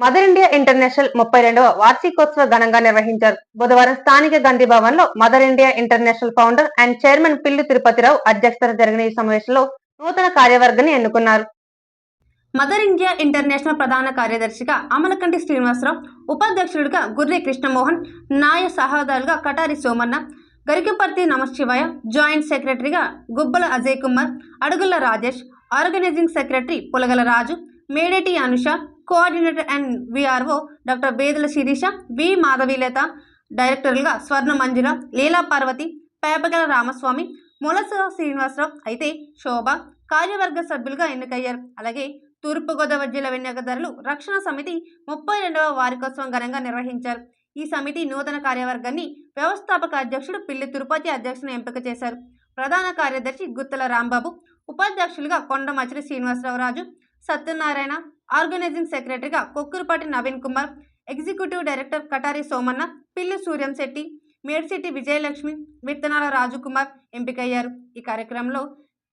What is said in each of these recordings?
Mother India international ముప్పై రెండవ వార్షికోత్సవ ఘనంగా నిర్వహించారు. బుధవారం స్థానిక గాంధీ భవన్లో Mother India international founder and chairman Pilli Tirupathirao అధ్యక్షతన జరిగిన ఈ సమావేశంలో నూతన కార్యవర్గాన్ని ఎన్నుకున్నారు. మదర్ ఇండియా ఇంటర్నేషనల్ ప్రధాన కార్యదర్శిగా అమలకంటి శ్రీనివాసరావు ఉపాధ్యక్షుడిగా గుర్రి కృష్ణమోహన్ నాయ సహోదరులుగా కటారి సోమన్న గరికపర్తి నమశివయ జాయింట్ సెక్రటరీగా Gubbala Ajay Kumar Adugula Rajesh organising secretary Pulagala Raju Medeti Anusha coordinator and VRO doctor Bedala Sirisha V Madhavilatha డైరెక్టర్లుగా Swarna మంజుల లీలా పార్వతి పేపగల రామస్వామి మొలస శ్రీనివాసరావు అయితే శోభ కార్యవర్గ సభ్యులుగా ఎన్నికయ్యారు. అలాగే తూర్పుగోదావరి జిల్లా వినియోగదారులు రక్షణ సమితి ముప్పై రెండవ వార్షికోత్సవం ఘనంగా నిర్వహించారు. ఈ సమితి నూతన కార్యవర్గాన్ని వ్యవస్థాపక అధ్యక్షుడు పిల్లి తిరుపతి అధ్యక్షుని ఎంపిక చేశారు. ప్రధాన కార్యదర్శి గుత్తల రాంబాబు ఉపాధ్యక్షులుగా కొండమచిలి శ్రీనివాసరావు రాజు సత్యనారాయణ ఆర్గనైజింగ్ సెక్రటరీగా కొక్కురుపాటి నవీన్ కుమార్ ఎగ్జిక్యూటివ్ డైరెక్టర్ కటారి సోమన్న పిల్లి సూర్యం శెట్టి మేడ్శెట్టి విజయలక్ష్మి విత్తనాల రాజుకుమార్ ఎంపికయ్యారు. ఈ కార్యక్రమంలో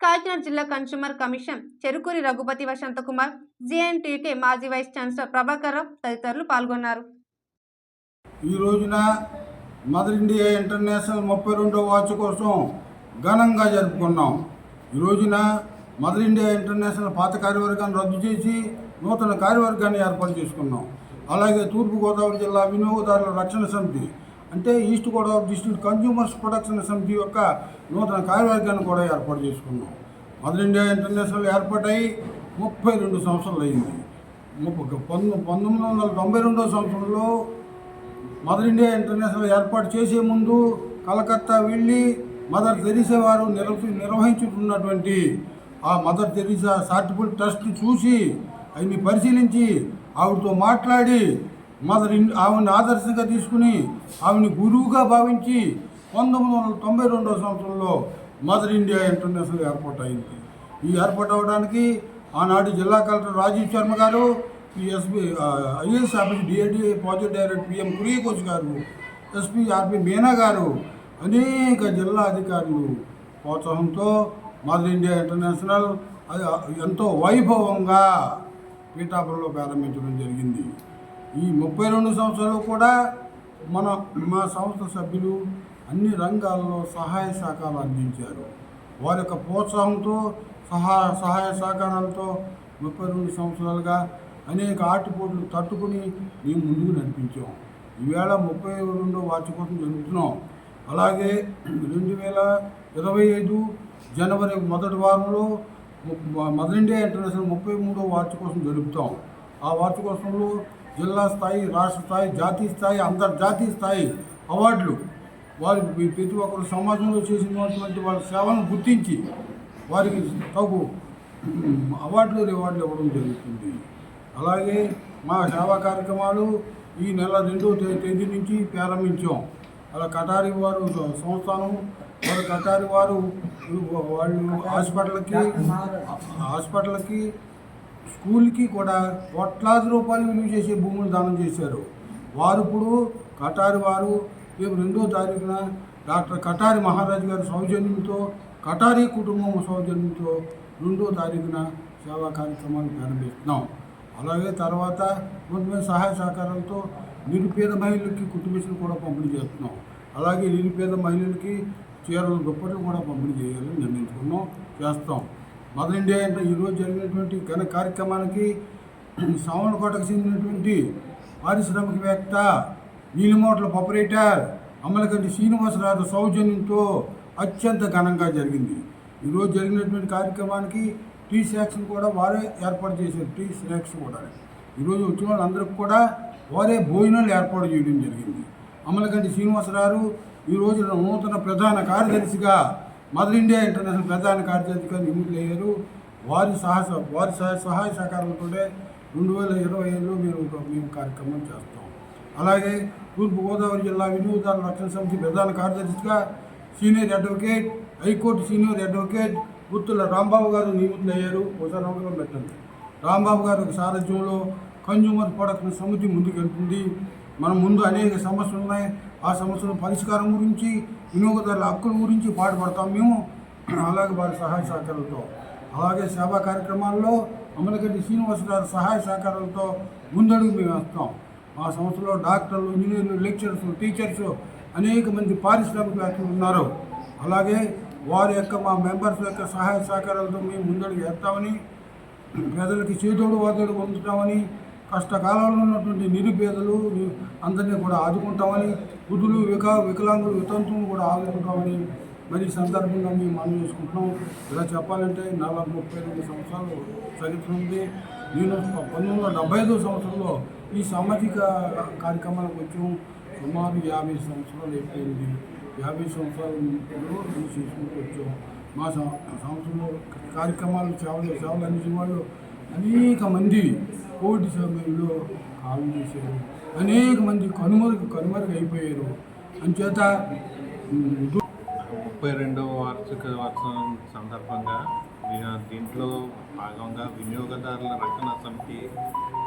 కాకినాడ జిల్లా consumer commission Cherukuri Raghupathi Vasanthakumar JNTK మాజీ వైస్ ఛాన్సలర్ ప్రభాకర్ రావు తదితరులు పాల్గొన్నారు. ఈ రోజున మదర్ ఇండియా ఇంటర్నేషనల్ ముప్పై రెండో వాచ్ కోసం ఘనంగా జరుపుకున్నాం. ఈ రోజున మదర్ ఇండియా ఇంటర్నేషనల్ పాత కార్యవర్గాన్ని రద్దు చేసి నూతన కార్యవర్గాన్ని ఏర్పాటు చేసుకున్నాం. అలాగే తూర్పుగోదావరి జిల్లా వినియోగదారుల రక్షణ సమితి అంటే east Godavari district consumers production సమితి యొక్క నూతన కార్యవర్గాన్ని కూడా ఏర్పాటు చేసుకున్నాం. మదర్ ఇండియా ఇంటర్నేషనల్ ఏర్పాటై ముప్పై రెండు సంవత్సరాలు అయింది. పంతొమ్మిది వందల తొంభై రెండో సంవత్సరంలో మదర్ ఇండియా ఇంటర్నేషనల్ ఏర్పాటు చేసే ముందు కలకత్తా వెళ్ళి మదర్ తెలిసేవారు వారు నిర్వ నిర్వహించుకున్నటువంటి ఆ మదర్ తెరీసా చారిటబుల్ ట్రస్ట్ చూసి అవి పరిశీలించి ఆవిడతో మాట్లాడి మదర్ ఇన్ ఆవిడని ఆదర్శంగా తీసుకుని ఆవిని గురువుగా భావించి పంతొమ్మిది వందల తొంభై రెండవ సంవత్సరంలో మదర్ ఇండియా ఇంటర్నేషనల్ ఏర్పాటు అయింది. ఈ ఏర్పాటు అవ్వడానికి ఆనాడు జిల్లా కలెక్టర్ రాజీవ్ శర్మ గారు ఈ SP IAS office DID project director PM Kuriakose గారు ఎస్పీ ఆర్పి మీనా గారు అనేక జిల్లా అధికారులు ప్రోత్సాహంతో మదర్ ఇండియా ఇంటర్నేషనల్ అది ఎంతో వైభవంగా పీఠాపురంలో ప్రారంభించడం జరిగింది. ఈ ముప్పై రెండు సంవత్సరాలు కూడా మన మా సంస్థ సభ్యులు అన్ని రంగాల్లో సహాయ సహకారాలు అందించారు. వారి యొక్క ప్రోత్సాహంతో సహా సహాయ సహకారాలతో ముప్పై రెండు సంవత్సరాలుగా అనేక ఆటుపోట్లు తట్టుకుని మేము ముందుకు నడిపించాం. ఈవేళ ముప్పై రెండో వార్షికోత్సవం జరుగుతున్నాం అలాగే రెండు వేల ఇరవై ఐదు జనవరి మొదటి వారంలో మదర్ ఇండియా ఇంటర్నేషనల్ ముప్పై మూడో వార్షికోత్సవం జరుపుతాం. ఆ వార్షికోత్సవంలో జిల్లా స్థాయి రాష్ట్ర స్థాయి జాతీయ స్థాయి అంతర్జాతీయ స్థాయి అవార్డులు వారి ప్రతి ఒక్కరు సమాజంలో చేసినటువంటి వాళ్ళ సేవలను గుర్తించి వారికి తగు అవార్డులు రివార్డులు ఇవ్వడం జరుగుతుంది. అలాగే మా సేవా కార్యక్రమాలు ఈ నెల రెండో తేదీ నుంచి ప్రారంభించాం. అలా కటారి వారు సంస్థానం వారు కటారి వారు వాళ్ళు హాస్పిటల్కి హాస్పిటల్కి స్కూల్కి కూడా కోట్లాది రూపాయలు విలువ చేసే భూములు దానం చేశారు. వారు ఇప్పుడు కటారి వారు రేపు రెండో తారీఖున డాక్టర్ కటారి మహారాజు గారి సౌజన్యంతో కటారి కుటుంబం సౌజన్యంతో రెండో తారీఖున సేవా కార్యక్రమాన్ని ప్రారంభిస్తున్నాం. అలాగే తర్వాత కొంతమంది సహాయ సహకారాలతో నిరుపేద మహిళలకి కుటుంబీసులు కూడా పంపిణీ చేస్తున్నాం. అలాగే నిరుపేద మహిళలకి చీరలు దుప్పట్లు కూడా పంపిణీ చేయాలని నిర్ణయించుకున్నాం చేస్తాం. మదర్ ఇండియా అంటే ఈరోజు జరిగినటువంటి ఘన కార్యక్రమానికి సావనకోటకు చెందినటువంటి పారిశ్రామికవేత్త నీలిమోట్ల ఆపరేటర్ అమలకంటి శ్రీనివాసరాజు సౌజన్యంతో అత్యంత ఘనంగా జరిగింది. ఈరోజు జరిగినటువంటి కార్యక్రమానికి టీ స్నాక్స్ కూడా వారే ఏర్పాటు చేశారు టీ స్నాక్స్ కూడా. ఈరోజు వచ్చిన వాళ్ళందరికీ కూడా వారే భోజనాలు ఏర్పాటు చేయడం జరిగింది. అమలకంటి శ్రీనివాసరావు ఈ రోజు నూతన ప్రధాన కార్యదర్శిగా మదర్ ఇండియా ఇంటర్నేషనల్ ప్రధాన కార్యదర్శిగా నియమితులయ్యారు వారి సాహస వారి సహాయ సహాయ సహకారంతో రెండు వేల ఇరవై ఐదులో మేము ఒక మేము కార్యక్రమం చేస్తాం. అలాగే తూర్పుగోదావరి జిల్లా వినియోగదారుల రక్షణ సమితి ప్రధాన కార్యదర్శిగా senior advocate high court senior advocate Guttula Rambabu గారు నియమితులయ్యారు ఒకసారి నమ్మకం పెట్టండి. రాంబాబు గారి సారథ్యంలో కన్జ్యూమర్ ప్రొడక్షన్ సమితి ముందుకెళ్తుంది. మన ముందు అనేక సమస్యలు ఉన్నాయి. ఆ సమస్యల పరిష్కారం గురించి వినియోగదారుల హక్కుల గురించి పాటుపడతాం మేము. అలాగే వారి సహాయ సహకారాలతో. అలాగే సేవా కార్యక్రమాల్లో అమలగడ్డి శ్రీనివాస గారి సహాయ సహకారాలతో ముందడుగు మేము వేస్తాం. మా సంస్థలో డాక్టర్లు ఇంజనీర్లు లెక్చరర్స్ టీచర్స్ అనేక మంది పారిశ్రామికవేత్తలు ఉన్నారు. అలాగే వారి యొక్క మా మెంబర్స్ యొక్క సహాయ సహకారాలతో మేము ముందడుగు వేస్తామని ప్రజలకి చేదోడు వాదోడు పొందుతామని కష్టకాలంలో ఉన్నటువంటి నిరుపేదలు అందరినీ కూడా ఆదుకుంటామని వృద్ధులు విక వికలాంగులు వితంతువులు కూడా ఆదుకుంటామని మరి సందర్భంగా మేము మనం చేసుకుంటున్నాం. ఇలా చెప్పాలంటే నలభై ముప్పై రెండు సంవత్సరాలు చరిత్ర ఉంది. నేను పంతొమ్మిది వందల డెబ్బై ఐదో సంవత్సరంలో ఈ సామాజిక కార్యక్రమాలకు వచ్చాం సుమారు యాభై సంవత్సరాలు అయిపోయింది. యాభై సంవత్సరాలు చేసుకుంటూ వచ్చాం మా సంవత్సరంలో కార్యక్రమాలు సేవలు సేవలు అందించిన వాళ్ళు అనేక మంది కోటి సమయంలో కాలం చేశారు. అనేక మంది కనుమరుగు కనుమరుగు అయిపోయారు. అంచేత ముప్పై రెండవ వార్షిక వార్షం సందర్భంగా నేను దీంట్లో భాగంగా వినియోగదారుల రక్షణ సమితి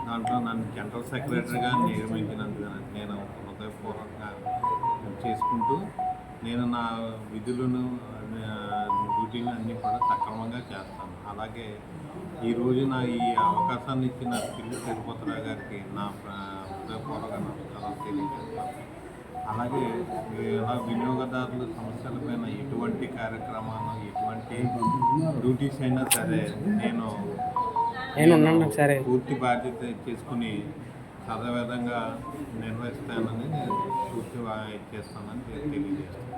దాంట్లో నన్ను జనరల్ సెక్రటరీగా నియమించినందుకు నేను హృదయపూర్వకంగా చేసుకుంటూ నేను నా విధులను డ్యూటీలు అన్నీ కూడా సక్రమంగా చేస్తాను. అలాగే ఈ రోజున ఈ అవకాశాన్ని ఇచ్చిన పిల్లి తిరుపతిరావు గారికి నా ప్ర- హృదయపూర్వక నమస్కారాలు తెలియజేస్తాను అలాగే ఇలా వినియోగదారుల సమస్యలపైన ఎటువంటి కార్యక్రమాలు ఎటువంటి డ్యూటీస్ అయినా సరే నేను నేను సరే. పూర్తి బాధ్యత చేసుకుని సదవిధంగా నిర్వహిస్తానని నేను పూర్తి చేస్తానని తెలియజేస్తాను